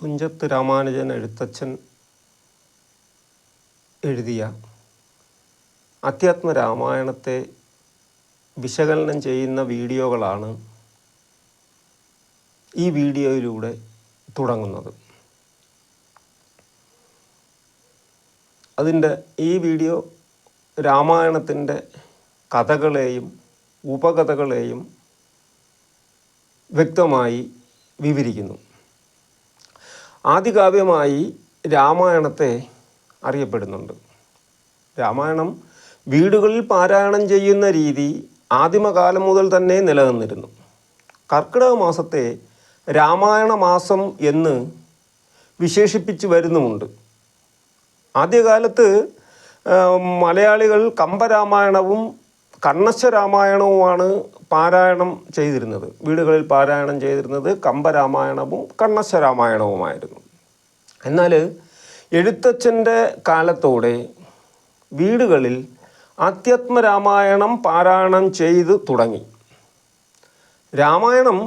തുഞ്ചത്ത് രാമാനുജൻ എഴുത്തച്ഛൻ എഴുതിയ അധ്യാത്മ രാമായണത്തെ വിശകലനം ചെയ്യുന്ന വീഡിയോകളാണ് ഈ വീഡിയോയിലൂടെ തുടങ്ങുന്നത്. അതിന്റെ ഈ വീഡിയോ രാമായണത്തിന്റെ കഥകളെയും ഉപകഥകളെയും വ്യക്തമായി വിവരിക്കുന്നു. ആദികാവ്യമായി രാമായണത്തെ അറിയപ്പെടുന്നുണ്ട്. രാമായണം വീടുകളിൽ പാരായണം ചെയ്യുന്ന രീതി ആദിമകാലം മുതൽ തന്നെ നിലനിന്നിരുന്നു. കർക്കിടക മാസത്തെ രാമായണ മാസം എന്ന് വിശേഷിപ്പിച്ച് വരുന്നുമുണ്ട്. ആദ്യകാലത്ത് മലയാളികൾ കമ്പരാമായണവും കണ്ണശ്ശ രാമായണവുമാണ് പാരായണം ചെയ്തിരുന്നത്. വീടുകളിൽ പാരായണം ചെയ്തിരുന്നത് കമ്പരാമായണവും കണ്ണശരാമായണവുമായിരുന്നു എന്നാൽ എഴുത്തച്ഛന്റെ കാലത്തോടെ വീടുകളിൽ ആധ്യാത്മരാമായണം പാരായണം ചെയ്തു തുടങ്ങി. രാമായണം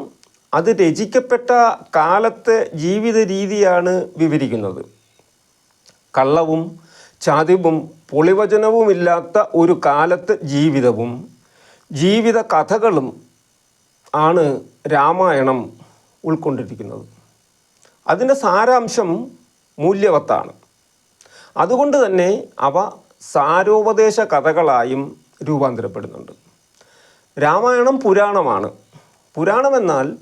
അത് രചിക്കപ്പെട്ട കാലത്തെ ജീവിത രീതിയാണ് വിവരിക്കുന്നത്. കള്ളവും ചാതിവും പൊളിവചനവുമില്ലാത്ത ഒരു കാലത്ത് ജീവിതവും ജീവിത കഥകളും ആണ് രാമായണം ഉൾക്കൊണ്ടിരിക്കുന്നത്. അതിന്റെ സാരാംശം മൂല്യവത്താണ്. അതുകൊണ്ട് തന്നെ അവ സാരോപദേശ കഥകളായും രൂപാന്തരപ്പെടുന്നുണ്ട്. രാമായണം പുരാണമാണ്. പുരാണമെന്നാൽ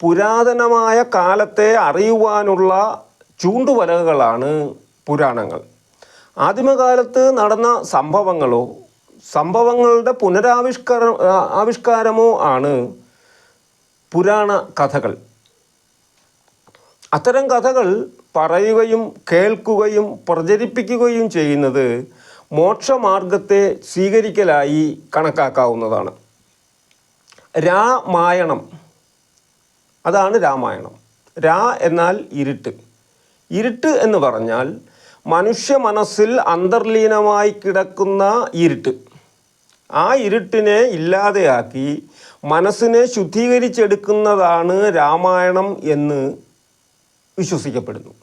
പുരാതനമായ കാലത്തെ അറിയുവാനുള്ള ചൂണ്ടുവലകളാണ് പുരാണങ്ങൾ. ആദിമകാലത്ത് നടന്ന സംഭവങ്ങളോ സംഭവങ്ങളുടെ പുനരാവിഷ്കാര ആവിഷ്കാരമോ ആണ് പുരാണ കഥകൾ. അത്തരം കഥകൾ പറയുകയും കേൾക്കുകയും പ്രചരിപ്പിക്കുകയും ചെയ്യുന്നത് മോക്ഷമാർഗത്തെ സ്വീകരിക്കലായി കണക്കാക്കാവുന്നതാണ്. രാമായണം. അതാണ് രാമായണം. രാ എന്നാൽ ഇരുട്ട്. ഇരുട്ട് എന്ന് പറഞ്ഞാൽ മനുഷ്യ മനസ്സിൽ അന്തർലീനമായി കിടക്കുന്ന ഇരുട്ട്. ആ ഇരുട്ടിനെ ഇല്ലാതെയാക്കി മനസ്സിനെ ശുദ്ധീകരിച്ചെടുക്കുന്നതാണ് രാമായണം എന്ന് വിശ്വസിക്കപ്പെടുന്നു.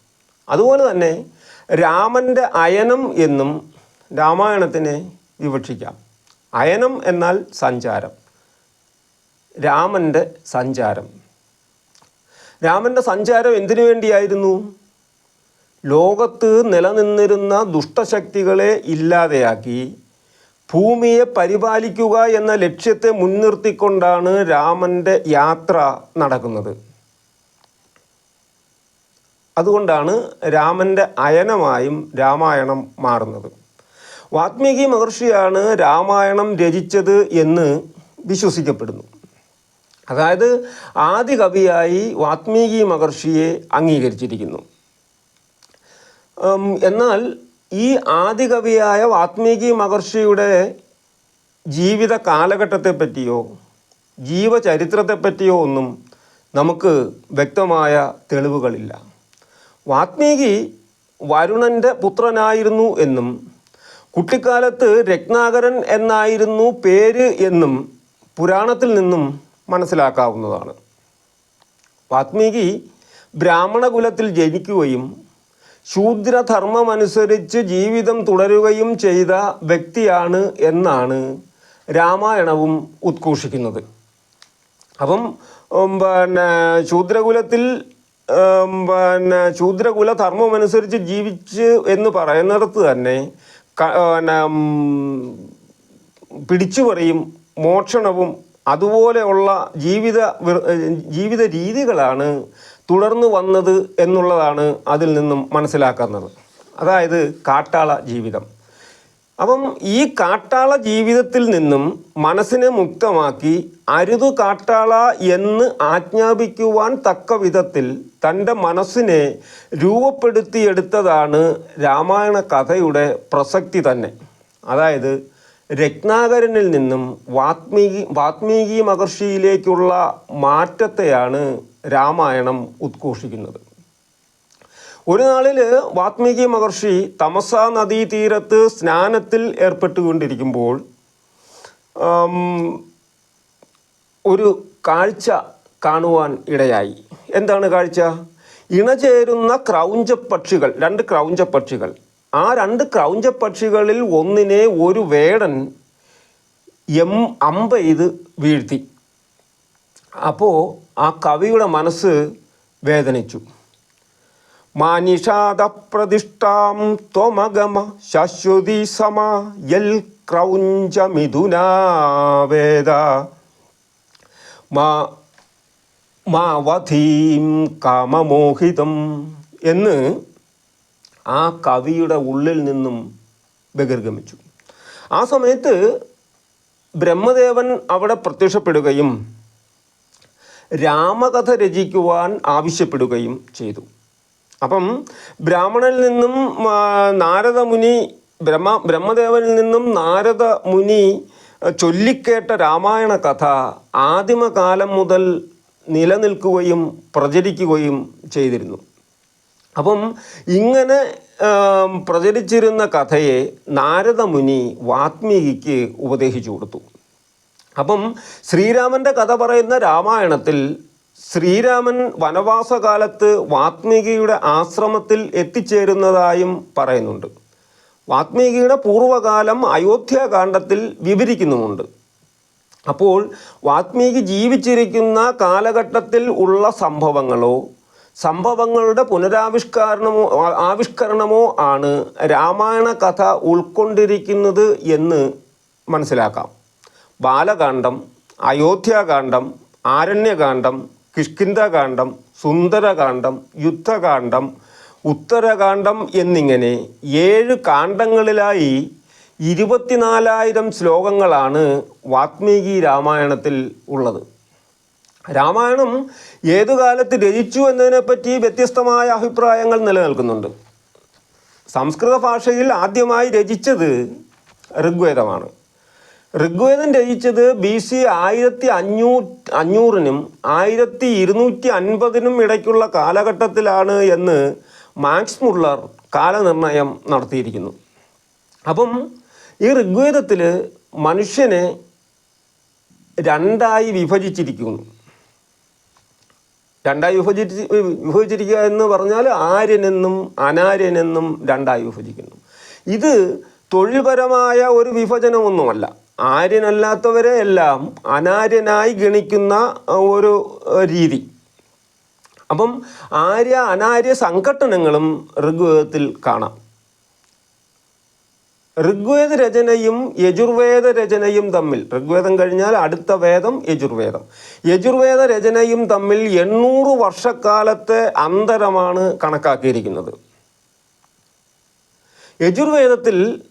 അതുപോലെ തന്നെ രാമന്റെ അയനം എന്നും രാമായണത്തിനെ വിവക്ഷിക്കാം. അയനം എന്നാൽ സഞ്ചാരം. രാമന്റെ സഞ്ചാരം. രാമന്റെ സഞ്ചാരം എന്തിനു വേണ്ടിയായിരുന്നു? ലോകത്ത് നിലനിന്നിരുന്ന ദുഷ്ടശക്തികളെ ഇല്ലാതെയാക്കി ഭൂമിയെ പരിപാലിക്കുക എന്ന ലക്ഷ്യത്തെ മുൻനിർത്തിക്കൊണ്ടാണ് രാമന്റെ യാത്ര നടക്കുന്നത്. അതുകൊണ്ടാണ് രാമന്റെ അയനമായും രാമായണം മാറുന്നത്. വാത്മീകി മഹർഷിയാണ് രാമായണം രചിച്ചത് എന്ന് വിശ്വസിക്കപ്പെടുന്നു. അതായത് ആദ്യ കവിയായി വാത്മീകി മഹർഷിയെ അംഗീകരിച്ചിരിക്കുന്നു. എന്നാൽ ഈ ആദികവിയായ വാത്മീകി മഹർഷിയുടെ ജീവിത കാലഘട്ടത്തെ പറ്റിയോ ജീവചരിത്രത്തെ പറ്റിയോ ഒന്നും നമുക്ക് വ്യക്തമായ തെളിവുകളില്ല. വാത്മീകി വരുണന്റെ പുത്രനായിരുന്നു എന്നും കുട്ടിക്കാലത്ത് രത്നാകരൻ എന്നായിരുന്നു പേര് എന്നും പുരാണത്തിൽ നിന്നും മനസ്സിലാക്കാവുന്നതാണ്. വാത്മീകി ബ്രാഹ്മണ കുലത്തിൽ ജനിക്കുകയും ശൂദ്രധർമ്മമനുസരിച്ച് ജീവിതം തുടരുകയും ചെയ്ത വ്യക്തിയാണ് എന്നാണ് രാമായണവും ഉദ്ഘോഷിക്കുന്നത്. അപ്പം പിന്നെ ശൂദ്രകുലത്തിൽ പിന്നെ ശൂദ്രകുല ധർമ്മമനുസരിച്ച് ജീവിച്ച് എന്ന് പറയുന്നിടത്ത് തന്നെ പിന്നെ പിടിച്ചുപറിയും മോഷണവും അതുപോലെയുള്ള ജീവിത ജീവിത രീതികളാണ് തുടർന്ന് വന്നത് എന്നുള്ളതാണ് അതിൽ നിന്നും മനസ്സിലാക്കുന്നത്. അതായത് കാട്ടാള ജീവിതം. അപ്പം ഈ കാട്ടാള ജീവിതത്തിൽ നിന്നും മനസ്സിനെ മുക്തമാക്കി അരുതു കാട്ടാള എന്ന് ആജ്ഞാപിക്കുവാൻ തക്ക വിധത്തിൽ തന്റെ മനസ്സിനെ രൂപപ്പെടുത്തിയെടുത്തതാണ് രാമായണ കഥയുടെ പ്രസക്തി തന്നെ. അതായത് രത്നാകരനിൽ നിന്നും വാത്മീകി വാത്മീകി മഹർഷിയിലേക്കുള്ള മാറ്റത്തെയാണ് രാമായണം ഉദ്ഘോഷിക്കുന്നത്. ഒരു നാളിൽ വാത്മീകി മഹർഷി തമസ നദീതീരത്ത് സ്നാനത്തിൽ ഏർപ്പെട്ടുകൊണ്ടിരിക്കുമ്പോൾ ഒരു കാഴ്ച കാണുവാൻ ഇടയായി. എന്താണ് കാഴ്ച? ഇണചേരുന്ന ക്രൗഞ്ച പക്ഷികൾ രണ്ട് ക്രൗഞ്ച പക്ഷികൾ ആ രണ്ട് ക്രൗഞ്ച പക്ഷികളിൽ ഒന്നിനെ ഒരു വേടൻ എം അമ്പ ചെയ്ത് വീഴ്ത്തി. അപ്പോൾ ആ കവിയുടെ മനസ്സ് വേദനിച്ചു. മാനിഷാദ പ്രതിഷ്ഠാം ത്വമഗമ ശാശ്വതി സമ യൽ ക്രൗഞ്ചമിഥുനാവേദ. മാ മാവധീം കാമമോഹിതം എന്ന് ആ കവിയുടെ ഉള്ളിൽ നിന്നും ബഹിർഗമിച്ചു. ആ സമയത്ത് ബ്രഹ്മദേവൻ അവിടെ പ്രത്യക്ഷപ്പെടുകയും രാമകഥ രചിക്കുവാൻ ആവശ്യപ്പെടുകയും ചെയ്തു. അപ്പം ബ്രാഹ്മണനിൽ നിന്നും നാരദമുനി ബ്രഹ്മ ബ്രഹ്മദേവനിൽ നിന്നും നാരദ മുനി ചൊല്ലിക്കേട്ട രാമായണ കഥ ആദിമകാലം മുതൽ നിലനിൽക്കുകയും പ്രചരിക്കുകയും ചെയ്തിരുന്നു. അപ്പം ഇങ്ങനെ പ്രചരിച്ചിരുന്ന കഥയെ നാരദമുനി വാത്മീകിക്ക് ഉപദേശിച്ചു കൊടുത്തു. അപ്പം ശ്രീരാമന്റെ കഥ പറയുന്ന രാമായണത്തിൽ ശ്രീരാമൻ വനവാസകാലത്ത് വാത്മീകിയുടെ ആശ്രമത്തിൽ എത്തിച്ചേരുന്നതായും പറയുന്നുണ്ട്. വാത്മീകിയുടെ പൂർവകാലം അയോധ്യാകാന്ഡത്തിൽ വിവരിക്കുന്നുമുണ്ട്. അപ്പോൾ വാത്മീകി ജീവിച്ചിരിക്കുന്ന കാലഘട്ടത്തിൽ ഉള്ള സംഭവങ്ങളോ സംഭവങ്ങളുടെ പുനരാവിഷ്കരണമോ ആവിഷ്കരണമോ ആണ് രാമായണ കഥ ഉൾക്കൊണ്ടിരിക്കുന്നത് എന്ന് മനസ്സിലാക്കാം. ബാലകാന്ഡം അയോധ്യാകാന്ഡം ആരണ്യകാന്ഡം കിഷ്കിന്ധകാന്ഡം സുന്ദരകാന്ഡം യുദ്ധകാന്ഡം ഉത്തരകാന്ഡം എന്നിങ്ങനെ ഏഴ് കാണ്ഡങ്ങളിലായി ഇരുപത്തിനാലായിരം ശ്ലോകങ്ങളാണ് വാത്മീകി രാമായണത്തിൽ ഉള്ളത്. രാമായണം ഏതു കാലത്ത് രചിച്ചു എന്നതിനെപ്പറ്റി വ്യത്യസ്തമായ അഭിപ്രായങ്ങൾ നിലനിൽക്കുന്നുണ്ട്. സംസ്കൃത ഭാഷയിൽ ആദ്യമായി രചിച്ചത് ഋഗ്വേദമാണ്. ഋഗ്വേദം രചിച്ചത് ബി സി ആയിരത്തി അഞ്ഞൂ അഞ്ഞൂറിനും ആയിരത്തി ഇരുന്നൂറ്റി അൻപതിനും ഇടയ്ക്കുള്ള കാലഘട്ടത്തിലാണ് എന്ന് മാക്സ് മുള്ളർ കാലനിർണയം നടത്തിയിരിക്കുന്നു. അപ്പം ഈ ഋഗ്വേദത്തിൽ മനുഷ്യനെ രണ്ടായി വിഭജിച്ചിരിക്കുന്നു. രണ്ടായി വിഭജിച്ച് വിഭജിച്ചിരിക്കുക എന്ന് പറഞ്ഞാൽ ആര്യനെന്നും അനാര്യനെന്നും രണ്ടായി വിഭജിക്കുന്നു. ഇത് തൊഴിൽപരമായ ഒരു വിഭജനമൊന്നുമല്ല. ആര്യനല്ലാത്തവരെ എല്ലാം അനാര്യനായി ഗണിക്കുന്ന ഒരു രീതി. അപ്പം ആര്യ അനാര്യ സംഘട്ടനങ്ങളും ഋഗ്വേദത്തിൽ കാണാം. ഋഗ്വേദ രചനയും യജുർവേദ രചനയും തമ്മിൽ. ഋഗ്വേദം കഴിഞ്ഞാൽ അടുത്ത വേദം യജുർവേദം. യജുർവേദ രചനയും തമ്മിൽ എണ്ണൂറ് വർഷക്കാലത്തെ അന്തരമാണ് കണക്കാക്കിയിരിക്കുന്നത്. യജുർവേദത്തിൽ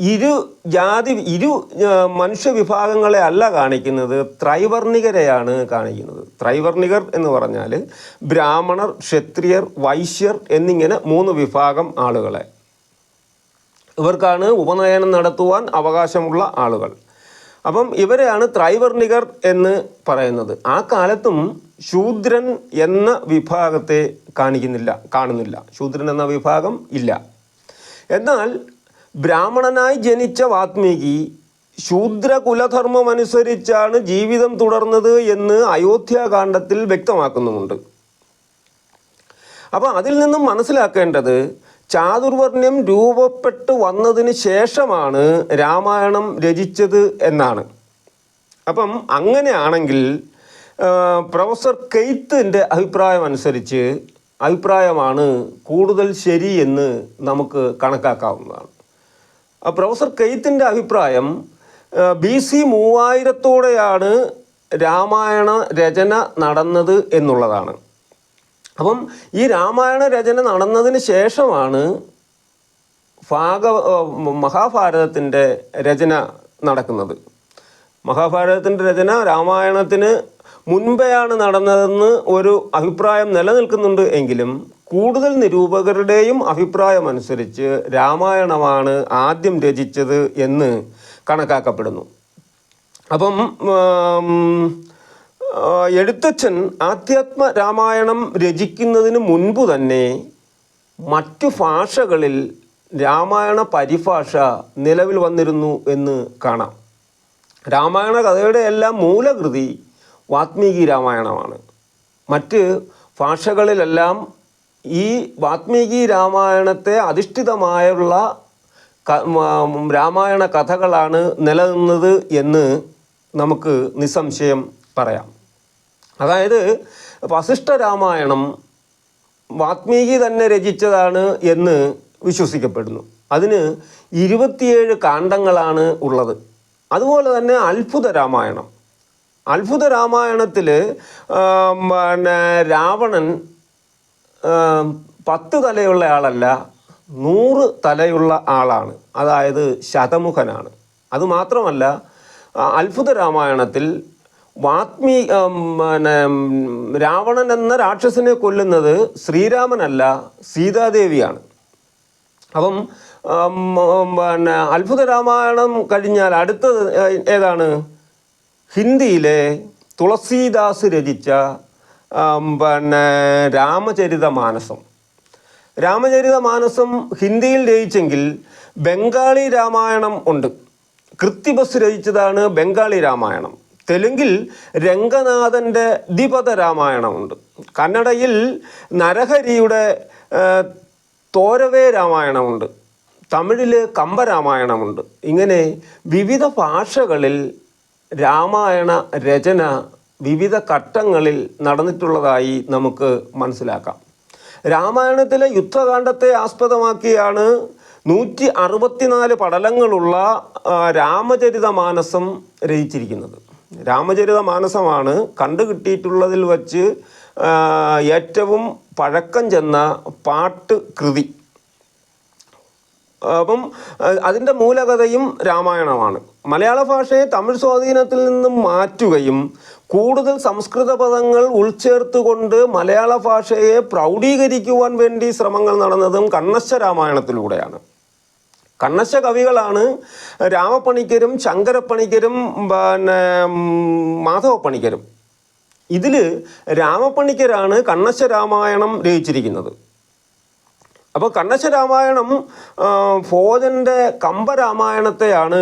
ഇരു ജാതി ഇരു മനുഷ്യ വിഭാഗങ്ങളെ അല്ല കാണിക്കുന്നത് ത്രൈവർണികരെയാണ് കാണിക്കുന്നത്. ത്രൈവർണികർ എന്ന് പറഞ്ഞാൽ ബ്രാഹ്മണർ ക്ഷത്രിയർ വൈശ്യർ എന്നിങ്ങനെ മൂന്ന് വിഭാഗം ആളുകളെ. ഇവർക്കാണ് ഉപനയനം നടത്തുവാൻ അവകാശമുള്ള ആളുകൾ. അപ്പം ഇവരെയാണ് ത്രൈവർണികർ എന്ന് പറയുന്നത്. ആ കാലത്തും ശൂദ്രൻ എന്ന വിഭാഗത്തെ കാണിക്കുന്നില്ല കാണുന്നില്ല. ശൂദ്രൻ എന്ന വിഭാഗം ഇല്ല. എന്നാൽ ബ്രാഹ്മണനായി ജനിച്ച വാത്മീകി ശൂദ്രകുലധർമ്മമനുസരിച്ചാണ് ജീവിതം തുടർന്നത് എന്ന് അയോധ്യാകാന്ഡത്തിൽ വ്യക്തമാക്കുന്നുമുണ്ട്. അപ്പോൾ അതിൽ നിന്നും മനസ്സിലാക്കേണ്ടത് ചാതുർവർണ്യം രൂപപ്പെട്ടു വന്നതിന് ശേഷമാണ് രാമായണം രചിച്ചത് എന്നാണ്. അപ്പം അങ്ങനെയാണെങ്കിൽ പ്രൊഫസർ കെയ്ത്തിന്റെ അഭിപ്രായം അനുസരിച്ച് അഭിപ്രായമാണ് കൂടുതൽ ശരി എന്ന് നമുക്ക് കണക്കാക്കാവുന്നതാണ്. പ്രൊഫസർ കെയ്ത്തിന്റെ അഭിപ്രായം ബി സി മൂവായിരത്തോടെയാണ് രാമായണ രചന നടന്നത് എന്നുള്ളതാണ്. അപ്പം ഈ രാമായണ രചന നടന്നതിന് ശേഷമാണ് ഭാഗ മഹാഭാരതത്തിന്റെ രചന നടക്കുന്നത്. മഹാഭാരതത്തിന്റെ രചന രാമായണത്തിന് മുൻപെയാണ് നടന്നതെന്ന് ഒരു അഭിപ്രായം നിലനിൽക്കുന്നുണ്ട് എങ്കിലും കൂടുതൽ നിരൂപകരുടെയും അഭിപ്രായം അനുസരിച്ച് രാമായണമാണ് ആദ്യം രചിച്ചത് എന്ന് കണക്കാക്കപ്പെടുന്നു. അപ്പം എഴുത്തച്ഛൻ ആധ്യാത്മ രാമായണം രചിക്കുന്നതിന് മുൻപ് തന്നെ മറ്റു ഭാഷകളിൽ രാമായണ പരിഭാഷ നിലവിൽ വന്നിരുന്നു എന്ന് കാണാം. രാമായണ കഥയുടെ എല്ലാം മൂലകൃതി വാത്മീകി രാമായണമാണ്. മറ്റ് ഭാഷകളിലെല്ലാം ഈ വാത്മീകി രാമായണത്തെ അധിഷ്ഠിതമായുള്ള രാമായണ കഥകളാണ് നിലനിന്നത് എന്ന് നമുക്ക് നിസ്സംശയം പറയാം. അതായത് വസിഷ്ഠ രാമായണം വാത്മീകി തന്നെ രചിച്ചതാണ് എന്ന് വിശ്വസിക്കപ്പെടുന്നു. അതിന് ഇരുപത്തിയേഴ് കാണ്ഡങ്ങളാണ് ഉള്ളത്. അതുപോലെ തന്നെ അത്ഭുത രാമായണം. അത്ഭുത രാമായണത്തിൽ പിന്നെ രാവണൻ പത്ത് തലയുള്ള ആളല്ല നൂറ് തലയുള്ള ആളാണ്. അതായത് ശതമുഖനാണ്. അതുമാത്രമല്ല അത്ഭുത രാമായണത്തിൽ വാത്മീ പിന്നെ രാവണൻ എന്ന രാക്ഷസനെ കൊല്ലുന്നത് ശ്രീരാമനല്ല സീതാദേവിയാണ്. അപ്പം പിന്നെ അത്ഭുത രാമായണം കഴിഞ്ഞാൽ അടുത്തത് ഏതാണ്? ഹിന്ദിയിലെ തുളസീദാസ് രചിച്ച പിന്നെ രാമചരിത മാനസം. രാമചരിത മാനസം ഹിന്ദിയിൽ രചിച്ചെങ്കിൽ ബംഗാളി രാമായണം ഉണ്ട്. കൃത്തിബസ് രചിച്ചതാണ് ബംഗാളി രാമായണം. തെലുങ്കിൽ രംഗനാഥന്റെ ദ്വിപദ രാമായണമുണ്ട് കന്നഡയിൽ നരഹരിയുടെ തോരവേ രാമായണമുണ്ട് തമിഴിൽ കമ്പരാമായണമുണ്ട് ഇങ്ങനെ വിവിധ ഭാഷകളിൽ രാമായണ രചന വിവിധ ഘട്ടങ്ങളിൽ നടന്നിട്ടുള്ളതായി നമുക്ക് മനസ്സിലാക്കാം. രാമായണത്തിലെ യുദ്ധകാന്ഡത്തെ ആസ്പദമാക്കിയാണ് നൂറ്റി അറുപത്തിനാല് പടലങ്ങളുള്ള രാമചരിത രാമചരിതമാനസം രചിച്ചിരിക്കുന്നത്. രാമചരിതമാനസം കണ്ടുകിട്ടിയിട്ടുള്ളതിൽ വച്ച് ആ, ഏറ്റവും പഴക്കം ചെന്ന പാട്ട് കൃതി. അപ്പം അതിന്റെ മൂലകഥയും രാമായണമാണ്. മലയാള ഭാഷയെ തമിഴ് സ്വാധീനത്തിൽ നിന്നും മാറ്റുകയും കൂടുതൽ സംസ്കൃത പദങ്ങൾ ഉൾച്ചേർത്തുകൊണ്ട് മലയാള ഭാഷയെ പ്രൗഢീകരിക്കുവാൻ വേണ്ടി ശ്രമങ്ങൾ നടന്നതും കണ്ണശ്ശ രാമായണത്തിലൂടെയാണ്. കണ്ണശ കവികളാണ് രാമപ്പണിക്കരും ശങ്കരപ്പണിക്കരും പിന്നെ മാധവപ്പണിക്കരും. ഇതിൽ രാമപ്പണിക്കരാണ് കണ്ണശ രാമായണം രചിച്ചിരിക്കുന്നത്. അപ്പോൾ കണ്ണശ രാമായണം ഭോജന്റെ കമ്പരാമായണത്തെയാണ്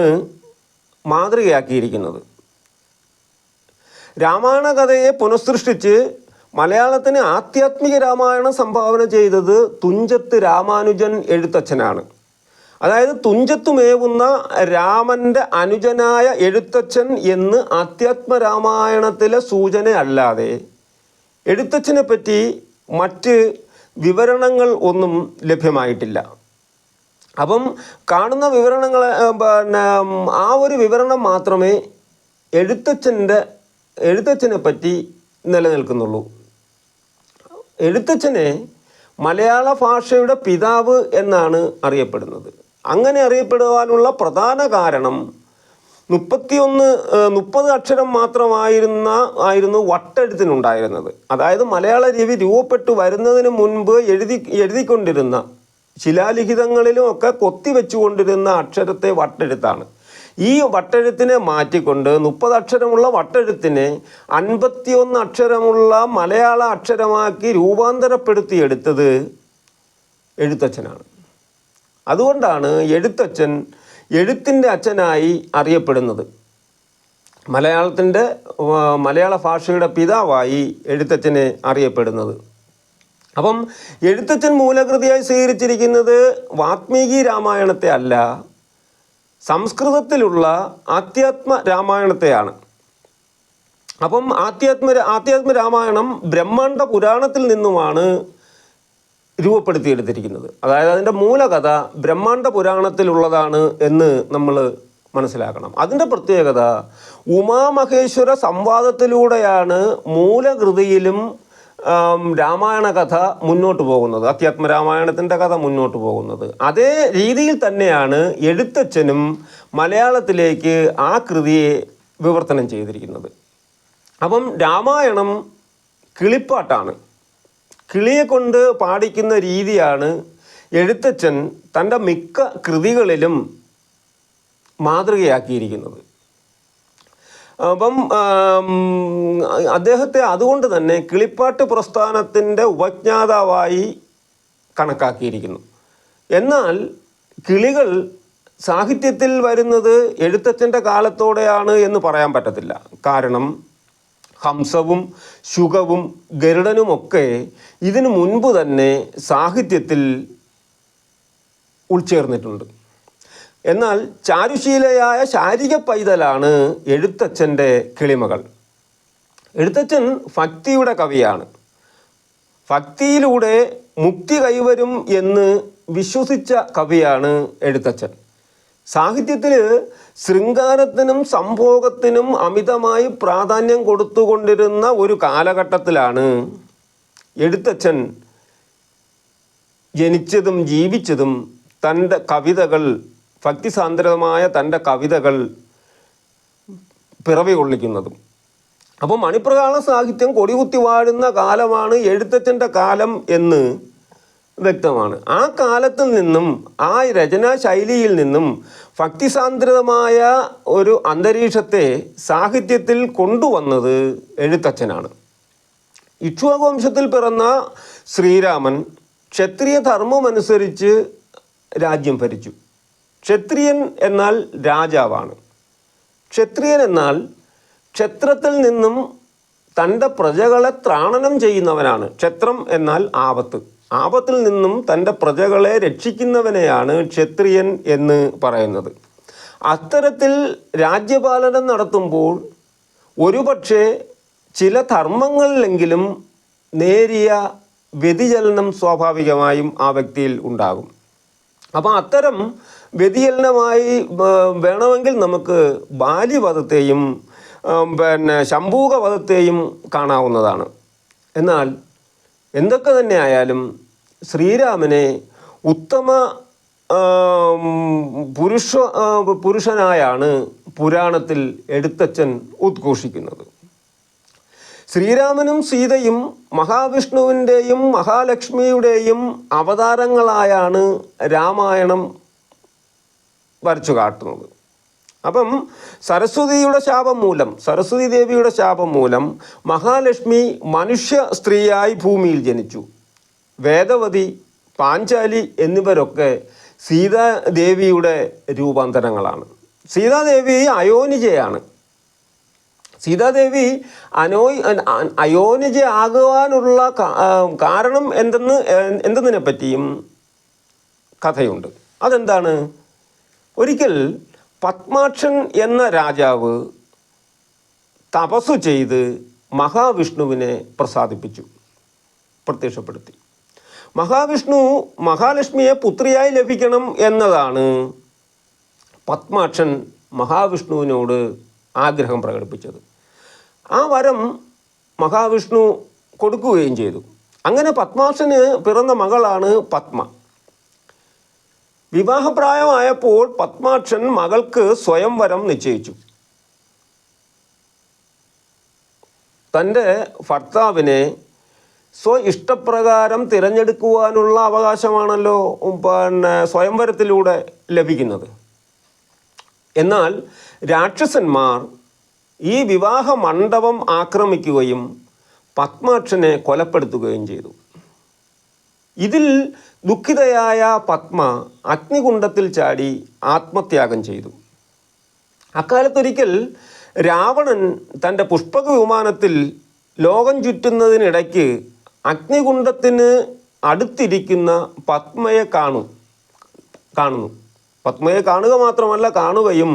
മാതൃകയാക്കിയിരിക്കുന്നത്. രാമായണ കഥയെ പുനഃസൃഷ്ടിച്ച് മലയാളത്തിന് ആധ്യാത്മിക രാമായണം സംഭാവന ചെയ്തത് തുഞ്ചത്ത് രാമാനുജൻ എഴുത്തച്ഛനാണ്. അതായത് തുഞ്ചത്തുമേവുന്ന രാമന്റെ അനുജനായ എഴുത്തച്ഛൻ എന്ന് ആധ്യാത്മ രാമായണത്തിലെ അല്ലാതെ എഴുത്തച്ഛനെ പറ്റി മറ്റ് വിവരണങ്ങൾ ഒന്നും ലഭ്യമായിട്ടില്ല. അപ്പം കാണുന്ന വിവരണങ്ങൾ പിന്നെ ആ ഒരു വിവരണം മാത്രമേ എഴുത്തച്ഛന്റെ എഴുത്തച്ഛനെ പറ്റി നിലനിൽക്കുന്നുള്ളൂ. എഴുത്തച്ഛനെ മലയാള ഭാഷയുടെ പിതാവ് എന്നാണ് അറിയപ്പെടുന്നത്. അങ്ങനെ അറിയപ്പെടുവാനുള്ള പ്രധാന കാരണം മുപ്പത്തിയൊന്ന് മുപ്പത് അക്ഷരം മാത്രമായിരുന്ന ആയിരുന്നു വട്ടെഴുത്തിനുണ്ടായിരുന്നത്. അതായത് മലയാള ലിപി രൂപപ്പെട്ടു വരുന്നതിന് മുൻപ് എഴുതി എഴുതിക്കൊണ്ടിരുന്ന ശിലാലിഖിതങ്ങളിലും ഒക്കെ കൊത്തിവെച്ചുകൊണ്ടിരുന്ന അക്ഷരത്തെ വട്ടെഴുത്താണ്. ഈ വട്ടെഴുത്തിനെ മാറ്റിക്കൊണ്ട് മുപ്പത് അക്ഷരമുള്ള വട്ടെഴുത്തിനെ അൻപത്തിയൊന്ന് അക്ഷരമുള്ള മലയാള അക്ഷരമാക്കി രൂപാന്തരപ്പെടുത്തി എടുത്തത് എഴുത്തച്ഛനാണ്. അതുകൊണ്ടാണ് എഴുത്തച്ഛൻ എഴുത്തിന്റെ അച്ഛനായി അറിയപ്പെടുന്നത്. മലയാളത്തിന്റെ മലയാള ഭാഷയുടെ പിതാവായി എഴുത്തച്ഛനെ അറിയപ്പെടുന്നത്. അപ്പം എഴുത്തച്ഛൻ മൂലകൃതിയായി സ്വീകരിച്ചിരിക്കുന്നത് വാത്മീകി രാമായണത്തെ അല്ല സംസ്കൃതത്തിലുള്ള ആധ്യാത്മ രാമായണത്തെയാണ്. അപ്പം ആധ്യാത്മ ആധ്യാത്മ രാമായണം ബ്രഹ്മാണ്ഡ പുരാണത്തിൽ നിന്നുമാണ് രൂപപ്പെടുത്തിയെടുത്തിരിക്കുന്നത്. അതായത് അതിന്റെ മൂലകഥ ബ്രഹ്മാണ്ഡ പുരാണത്തിലുള്ളതാണ് എന്ന് നമ്മൾ മനസ്സിലാക്കണം. അതിന്റെ പ്രത്യേകത ഉമാമഹേശ്വര സംവാദത്തിലൂടെയാണ് മൂലകൃതിയിലും രാമായണ കഥ മുന്നോട്ട് പോകുന്നത്. അത്യാത്മരാമായണത്തിന്റെ കഥ മുന്നോട്ട് പോകുന്നത്. അതേ രീതിയിൽ തന്നെയാണ് എഴുത്തച്ഛനും മലയാളത്തിലേക്ക് ആ കൃതിയെ വിവർത്തനം ചെയ്തിരിക്കുന്നത്. അപ്പം രാമായണം കിളിപ്പാട്ടാണ്. കിളിയെ കൊണ്ട് പാടിക്കുന്ന രീതിയാണ് എഴുത്തച്ഛൻ തന്റെ മിക്ക കൃതികളിലും മാതൃകയാക്കിയിരിക്കുന്നത്. അപ്പം അദ്ദേഹത്തെ അതുകൊണ്ട് തന്നെ കിളിപ്പാട്ട് പ്രസ്ഥാനത്തിന്റെ ഉപജ്ഞാതാവായി കണക്കാക്കിയിരിക്കുന്നു. എന്നാൽ കിളികൾ സാഹിത്യത്തിൽ വരുന്നത് എഴുത്തച്ഛന്റെ കാലത്തോടെയാണ് എന്ന് പറയാൻ പറ്റത്തില്ല. കാരണം ഹംസവും ശുഗവും ഗരുഡനുമൊക്കെ ഇതിനു മുൻപ് തന്നെ സാഹിത്യത്തിൽ ഉൾച്ചേർന്നിട്ടുണ്ട്. എന്നാൽ ചാരുശീലയായ ശാരിക പൈതലാണ് എഴുത്തച്ഛന്റെ കിളിമകൾ. എഴുത്തച്ഛൻ ഭക്തിയുടെ കവിയാണ്. ഭക്തിയിലൂടെ മുക്തി കൈവരും എന്ന് വിശ്വസിച്ച കവിയാണ് എഴുത്തച്ഛൻ. സാഹിത്യത്തിൽ ശൃംഗാരത്തിനും സംഭോഗത്തിനും അമിതമായി പ്രാധാന്യം കൊടുത്തുകൊണ്ടിരുന്ന ഒരു കാലഘട്ടത്തിലാണ് എഴുത്തച്ഛൻ ജനിച്ചതും ജീവിച്ചതും തന്റെ കവിതകൾ ഭക്തിസാന്ദ്രമായ തന്റെ കവിതകൾ പിറവി കൊള്ളിക്കുന്നതും അപ്പോൾ മണിപ്രകാള സാഹിത്യം കൊടികുത്തി വാഴുന്ന കാലമാണ് എഴുത്തച്ഛന്റെ കാലം എന്ന് വ്യക്തമാണ്. ആ കാലത്തു നിന്നും ആ രചനാ ശൈലിയിൽ നിന്നും ഭക്തിസാന്ദ്രിതമായ ഒരു അന്തരീക്ഷത്തെ സാഹിത്യത്തിൽ കൊണ്ടുവന്നത് എഴുത്തച്ഛനാണ്. ഇക്ഷുവംശത്തിൽ പിറന്ന ശ്രീരാമൻ ക്ഷത്രിയ ധർമ്മമനുസരിച്ച് രാജ്യം ഭരിച്ചു. ക്ഷത്രിയൻ എന്നാൽ രാജാവാണ്. ക്ഷത്രിയൻ എന്നാൽ ക്ഷത്രത്തിൽ നിന്നും തന്റെ പ്രജകളെ ത്രാണനം ചെയ്യുന്നവനാണ്. ക്ഷത്രം എന്നാൽ ആപത്ത്. ആപത്തിൽ നിന്നും തന്റെ പ്രജകളെ രക്ഷിക്കുന്നവനെയാണ് ക്ഷത്രിയൻ എന്ന് പറയുന്നത്. അത്തരത്തിൽ രാജ്യപാലനം നടത്തുമ്പോൾ ഒരുപക്ഷെ ചില ധർമ്മങ്ങളിലെങ്കിലും നേരിയ വ്യതിചലനം സ്വാഭാവികമായും ആ വ്യക്തിയിൽ ഉണ്ടാകും. അപ്പോൾ അത്തരം വ്യതിചലനമായി വേണമെങ്കിൽ നമുക്ക് ബാല്യവധത്തെയും പിന്നെ ശംഭൂകവധത്തെയും കാണാവുന്നതാണ്. എന്നാൽ എന്തൊക്കെ തന്നെ ആയാലും ശ്രീരാമനെ ഉത്തമ പുരുഷ പുരുഷനായാണ് പുരാണത്തിൽ എഴുത്തച്ഛൻ ഉദ്ഘോഷിക്കുന്നത്. ശ്രീരാമനും സീതയും മഹാവിഷ്ണുവിന്റെയും മഹാലക്ഷ്മിയുടെയും അവതാരങ്ങളായാണ് രാമായണം വരച്ചു കാട്ടുന്നത്. അപ്പം സരസ്വതിയുടെ ശാപം മൂലം സരസ്വതി ദേവിയുടെ ശാപം മൂലം മഹാലക്ഷ്മി മനുഷ്യ സ്ത്രീയായി ഭൂമിയിൽ ജനിച്ചു. വേദവതി പാഞ്ചാലി എന്നിവരൊക്കെ സീതാദേവിയുടെ രൂപാന്തരങ്ങളാണ്. സീതാദേവി അയോനിജയാണ്. സീതാദേവി അനോ അ- അയോനിജ ആകുവാനുള്ള കാരണം എന്തെന്ന് എന്തെന്നതിനെ പറ്റിയും കഥയുണ്ട്. അതെന്താണ്? ഒരിക്കൽ പത്മാക്ഷൻ എന്ന രാജാവ് തപസ്സു ചെയ്ത് മഹാവിഷ്ണുവിനെ പ്രസാദിപ്പിച്ചു പ്രത്യക്ഷപ്പെടുത്തി. മഹാവിഷ്ണു മഹാലക്ഷ്മിയെ പുത്രിയായി ലഭിക്കണം എന്നതാണ് പത്മാക്ഷൻ മഹാവിഷ്ണുവിനോട് ആഗ്രഹം പ്രകടിപ്പിച്ചത്. ആ വരം മഹാവിഷ്ണു കൊടുക്കുകയും ചെയ്തു. അങ്ങനെ പത്മാക്ഷന് പിറന്ന മകളാണ് പത്മ. വിവാഹപ്രായമായപ്പോൾ പത്മാക്ഷൻ മകൾക്ക് സ്വയംവരം നിശ്ചയിച്ചു. തന്റെ ഭർത്താവിനെ സ്വ ഇഷ്ടപ്രകാരം തിരഞ്ഞെടുക്കുവാനുള്ള അവകാശമാണല്ലോ പിന്നെ സ്വയംവരത്തിലൂടെ ലഭിക്കുന്നത്. എന്നാൽ രാക്ഷസന്മാർ ഈ വിവാഹ മണ്ഡപം ആക്രമിക്കുകയും പത്മാക്ഷനെ കൊലപ്പെടുത്തുകയും ചെയ്തു. ഇതിൽ ദുഃഖിതയായ പത്മ അഗ്നികുണ്ഡത്തിൽ ചാടി ആത്മത്യാഗം ചെയ്തു. അക്കാലത്തൊരിക്കൽ രാവണൻ തന്റെ പുഷ്പക വിമാനത്തിൽ ലോകം ചുറ്റുന്നതിനിടയ്ക്ക് അഗ്നികുണ്ഡത്തിന് അടുത്തിരിക്കുന്ന പത്മയെ കാണു കാണുന്നു. പത്മയെ കാണുക മാത്രമല്ല കാണുകയും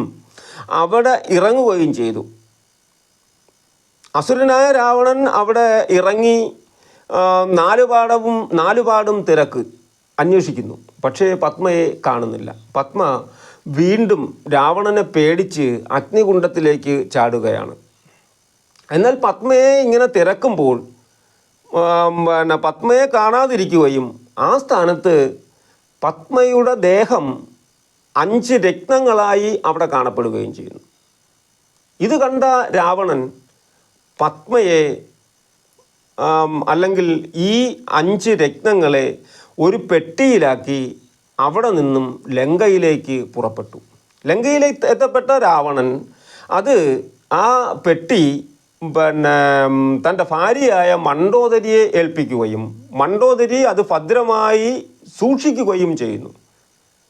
അവിടെ ഇറങ്ങുകയും ചെയ്തു. അസുരനായ രാവണൻ അവിടെ ഇറങ്ങി നാലുപാടവും നാലുപാടും തിരക്ക് അന്വേഷിക്കുന്നു. പക്ഷേ പത്മയെ കാണുന്നില്ല. പത്മ വീണ്ടും രാവണനെ പേടിച്ച് അഗ്നികുണ്ഡത്തിലേക്ക് ചാടുകയാണ്. എന്നാൽ പത്മയെ ഇങ്ങനെ തിരക്കുമ്പോൾ പിന്നെ പത്മയെ കാണാതിരിക്കുകയും ആ സ്ഥാനത്ത് പത്മയുടെ ദേഹം അഞ്ച് രക്തങ്ങളായി അവിടെ കാണപ്പെടുകയും ചെയ്യുന്നു. ഇത് കണ്ട രാവണൻ പത്മയെ അല്ലെങ്കിൽ ഈ അഞ്ച് രക്തങ്ങളെ ഒരു പെട്ടിയിലാക്കി അവിടെ നിന്നും ലങ്കയിലേക്ക് പുറപ്പെട്ടു. ലങ്കയിലേക്ക് എത്തപ്പെട്ട രാവണൻ അത് ആ പെട്ടി പിന്നെ തന്റെ ഭാര്യയായ മണ്ടോദരിയെ ഏൽപ്പിക്കുകയും മണ്ടോദരി അത് ഭദ്രമായി സൂക്ഷിക്കുകയും ചെയ്യുന്നു.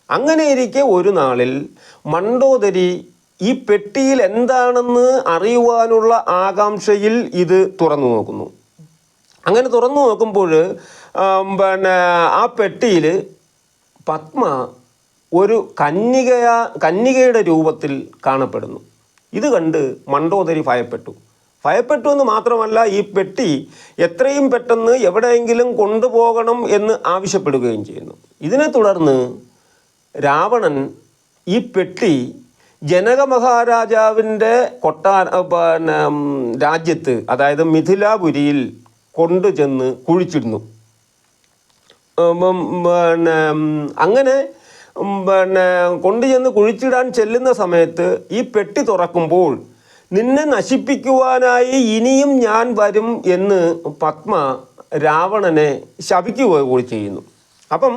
അങ്ങനെ ഇരിക്കെ ഒരു നാളിൽ മണ്ടോദരി ഈ പെട്ടിയിൽ എന്താണെന്ന് അറിയുവാനുള്ള ആകാംക്ഷയിൽ ഇത് തുറന്നു നോക്കുന്നു. അങ്ങനെ തുറന്നു നോക്കുമ്പോൾ പിന്നെ ആ പെട്ടിയിൽ പത്മ ഒരു കന്യകയ കന്യകയുടെ രൂപത്തിൽ കാണപ്പെടുന്നു. ഇത് കണ്ട് മണ്ടോദരി ഭയപ്പെട്ടു. ഭയപ്പെട്ടു എന്ന് മാത്രമല്ല ഈ പെട്ടി എത്രയും പെട്ടെന്ന് എവിടെയെങ്കിലും കൊണ്ടുപോകണം എന്ന് ആവശ്യപ്പെടുകയും ചെയ്യുന്നു. ഇതിനെ തുടർന്ന് രാവണൻ ഈ പെട്ടി ജനക മഹാരാജാവിന്റെ കൊട്ടാര പിന്നെ രാജ്യത്ത് അതായത് മിഥിലാപുരിയിൽ കൊണ്ടുചെന്ന് കുഴിച്ചിടുന്നു. ഉം, ഉം, പിന്നെ അങ്ങനെ പിന്നെ പിന്നെ കൊണ്ടുചെന്ന് കുഴിച്ചിടാൻ ചെല്ലുന്ന സമയത്ത് ഈ പെട്ടി തുറക്കുമ്പോൾ നിന്നെ നശിപ്പിക്കുവാനായി ഇനിയും ഞാൻ വരും എന്ന് പത്മ രാവണനെ ശപിക്കുക കൂടി ചെയ്യുന്നു. അപ്പം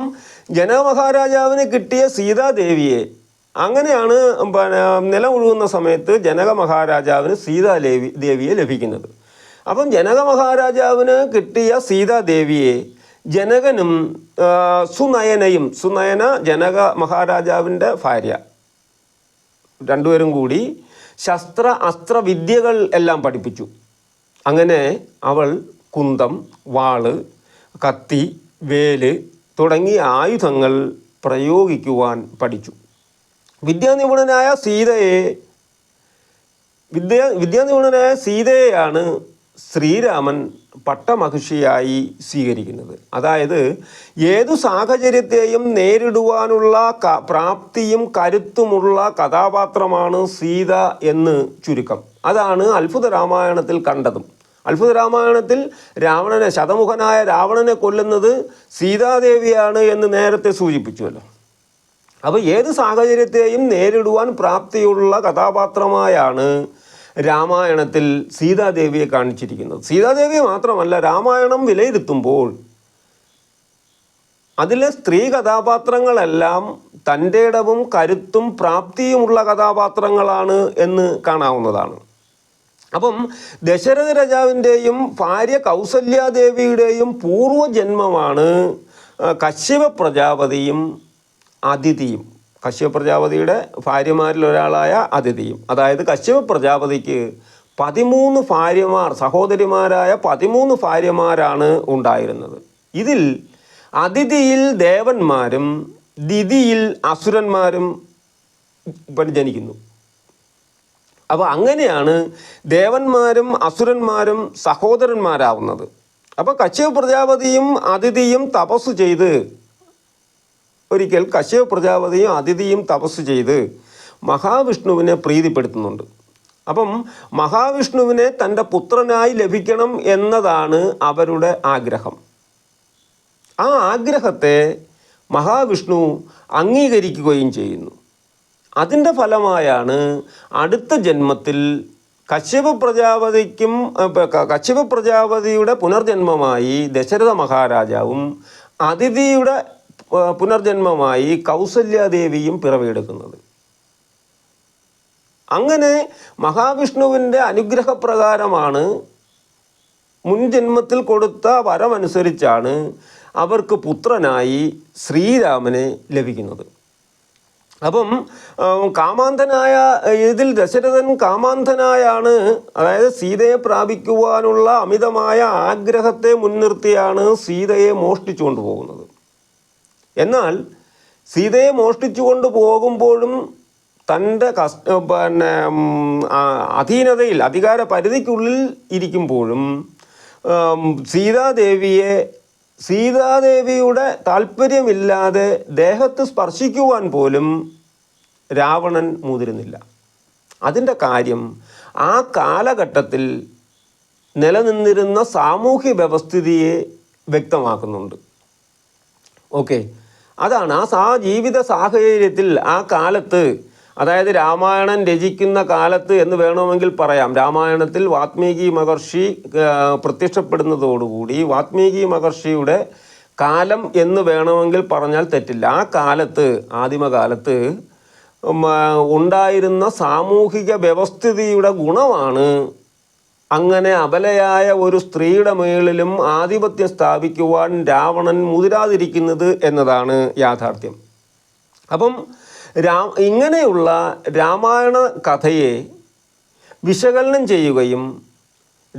ജനക മഹാരാജാവിന് കിട്ടിയ സീതാദേവിയെ അങ്ങനെയാണ് പിന്നെ നിലമുഴുകുന്ന സമയത്ത് ജനക മഹാരാജാവിന് സീതാദേവി ദേവിയെ ലഭിക്കുന്നത്. അപ്പം ജനക മഹാരാജാവിന് കിട്ടിയ സീതാദേവിയെ ജനകനും സുനയനയും സുനയന ജനക മഹാരാജാവിന്റെ ഭാര്യ രണ്ടുപേരും കൂടി ശസ്ത്ര അസ്ത്രവിദ്യകൾ എല്ലാം പഠിപ്പിച്ചു. അങ്ങനെ അവൾ കുന്തം വാൾ കത്തി വേൽ തുടങ്ങിയ ആയുധങ്ങൾ പ്രയോഗിക്കുവാൻ പഠിച്ചു. വിദ്യാനിപുണനായ സീതയെ വിദ്യ വിദ്യാനിപുണനായ സീതയെയാണ് ശ്രീരാമൻ പട്ടമഹിഷിയായി സ്വീകരിക്കുന്നത്. അതായത് ഏതു സാഹചര്യത്തെയും നേരിടുവാനുള്ള പ്രാപ്തിയും കരുത്തുമുള്ള കഥാപാത്രമാണ് സീത എന്ന് ചുരുക്കം. അതാണ് അത്ഭുത രാമായണത്തിൽ കണ്ടതും. അത്ഭുത രാമായണത്തിൽ രാവണനെ ശതമുഖനായ രാവണനെ കൊല്ലുന്നത് സീതാദേവിയാണ് എന്ന് നേരത്തെ സൂചിപ്പിച്ചുവല്ലോ. അപ്പോൾ ഏത് സാഹചര്യത്തെയും നേരിടുവാൻ പ്രാപ്തിയുള്ള കഥാപാത്രമായാണ് രാമായണത്തിൽ സീതാദേവിയെ കാണിച്ചിരിക്കുന്നത്. സീതാദേവിയെ മാത്രമല്ല രാമായണം വിലയിരുത്തുമ്പോൾ അതിലെ സ്ത്രീ കഥാപാത്രങ്ങളെല്ലാം തന്റെ ഇടവും കരുത്തും പ്രാപ്തിയുമുള്ള കഥാപാത്രങ്ങളാണ് എന്ന് കാണാവുന്നതാണ്. അപ്പം ദശരഥ രാജാവിന്റെയും ഭാര്യ കൗസല്യാദേവിയുടെയും പൂർവജന്മമാണ് കശ്യപ പ്രജാപതിയും അതിഥിയും. കശ്യപ പ്രജാപതിയുടെ ഭാര്യമാരിൽ ഒരാളായ അതിഥിയും. അതായത് കശ്യപ പ്രജാപതിക്ക് പതിമൂന്ന് ഭാര്യമാർ സഹോദരിമാരായ പതിമൂന്ന് ഭാര്യമാരാണ് ഉണ്ടായിരുന്നത്. ഇതിൽ അതിഥിയിൽ ദേവന്മാരും ദിതിയിൽ അസുരന്മാരും ജനിക്കുന്നു അപ്പോൾ അങ്ങനെയാണ് ദേവന്മാരും അസുരന്മാരും സഹോദരന്മാരാവുന്നത്. അപ്പോൾ കശ്യപ പ്രജാപതിയും അതിഥിയും തപസ് ചെയ്ത് ഒരിക്കൽ കശ്യപ പ്രജാപതിയും അതിഥിയും തപസ് ചെയ്ത് മഹാവിഷ്ണുവിനെ പ്രീതിപ്പെടുത്തുന്നുണ്ട്. അപ്പം മഹാവിഷ്ണുവിനെ തന്റെ പുത്രനായി ലഭിക്കണം എന്നതാണ് അവരുടെ ആഗ്രഹം. ആ ആഗ്രഹത്തെ മഹാവിഷ്ണു അംഗീകരിക്കുകയും ചെയ്യുന്നു. അതിന്റെ ഫലമായാണ് അടുത്ത ജന്മത്തിൽ കശ്യപ പ്രജാപതിക്കും കശ്യപ പ്രജാപതിയുടെ പുനർജന്മമായി ദശരഥ മഹാരാജാവും അതിഥിയുടെ പുനർജന്മമായി കൗസല്യാദേവിയും പിറവിയെടുക്കുന്നത്. അങ്ങനെ മഹാവിഷ്ണുവിന്റെ അനുഗ്രഹപ്രകാരമാണ് മുൻജന്മത്തിൽ കൊടുത്ത വരമനുസരിച്ചാണ് അവർക്ക് പുത്രനായി ശ്രീരാമനെ ലഭിക്കുന്നത്. അപ്പം കാമാന്തനായ ഇതിൽ ദശരഥൻ കാമാന്ധനായാണ് അതായത് സീതയെ പ്രാപിക്കുവാനുള്ള അമിതമായ ആഗ്രഹത്തെ മുൻനിർത്തിയാണ് സീതയെ മോഷ്ടിച്ചുകൊണ്ട് പോകുന്നത് എന്നാൽ സീതയെ മോഷ്ടിച്ചുകൊണ്ട് പോകുമ്പോഴും തന്റെ കസ് പിന്നെ അധീനതയിൽ അധികാര പരിധിക്കുള്ളിൽ ഇരിക്കുമ്പോഴും സീതാദേവിയെ സീതാദേവിയുടെ താല്പര്യമില്ലാതെ ദേഹത്ത് സ്പർശിക്കുവാൻ പോലും രാവണൻ മുതിരുന്നില്ല. അതിന്റെ കാര്യം ആ കാലഘട്ടത്തിൽ നിലനിന്നിരുന്ന സാമൂഹ്യ വ്യവസ്ഥിതിയെ വ്യക്തമാക്കുന്നുണ്ട്. ഓക്കെ. അതാണ് ആ സാ ജീവിത സാഹചര്യത്തിൽ ആ കാലത്ത് അതായത് രാമായണം രചിക്കുന്ന കാലത്ത് എന്ന് വേണമെങ്കിൽ പറയാം. രാമായണത്തിൽ വാത്മീകി മഹർഷി പ്രത്യക്ഷപ്പെടുന്നതോടുകൂടി വാത്മീകി മഹർഷിയുടെ കാലം എന്ന് വേണമെങ്കിൽ പറഞ്ഞാൽ തെറ്റില്ല. ആ കാലത്ത് ആദിമകാലത്ത് ഉണ്ടായിരുന്ന സാമൂഹിക വ്യവസ്ഥിതിയുടെ ഗുണമാണ് അങ്ങനെ അബലയായ ഒരു സ്ത്രീയുടെ മേളിലും ആധിപത്യം സ്ഥാപിക്കുവാൻ രാവണൻ മുതിരാതിരിക്കുന്നത് എന്നതാണ് യാഥാർത്ഥ്യം. അപ്പം രാ ഇങ്ങനെയുള്ള രാമായണ കഥയെ വിശകലനം ചെയ്യുകയും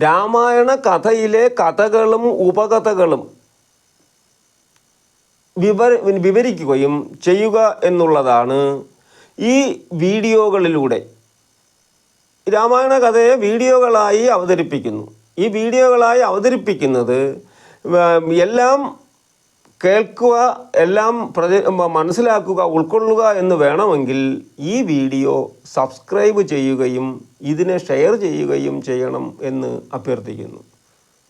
രാമായണ കഥയിലെ കഥകളും ഉപകഥകളും വിവര വിവരിക്കുകയും ചെയ്യുക എന്നുള്ളതാണ് ഈ വീഡിയോകളിലൂടെ. രാമായണ കഥയെ വീഡിയോകളായി അവതരിപ്പിക്കുന്നു. ഈ വീഡിയോകളായി അവതരിപ്പിക്കുന്നത് എല്ലാം കേൾക്കുക എല്ലാം പ്രച മനസ്സിലാക്കുക ഉൾക്കൊള്ളുക എന്ന് വേണമെങ്കിൽ ഈ വീഡിയോ സബ്സ്ക്രൈബ് ചെയ്യുകയും ഇതിനെ ഷെയർ ചെയ്യുകയും ചെയ്യണം എന്ന് അഭ്യർത്ഥിക്കുന്നു.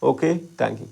Okay thank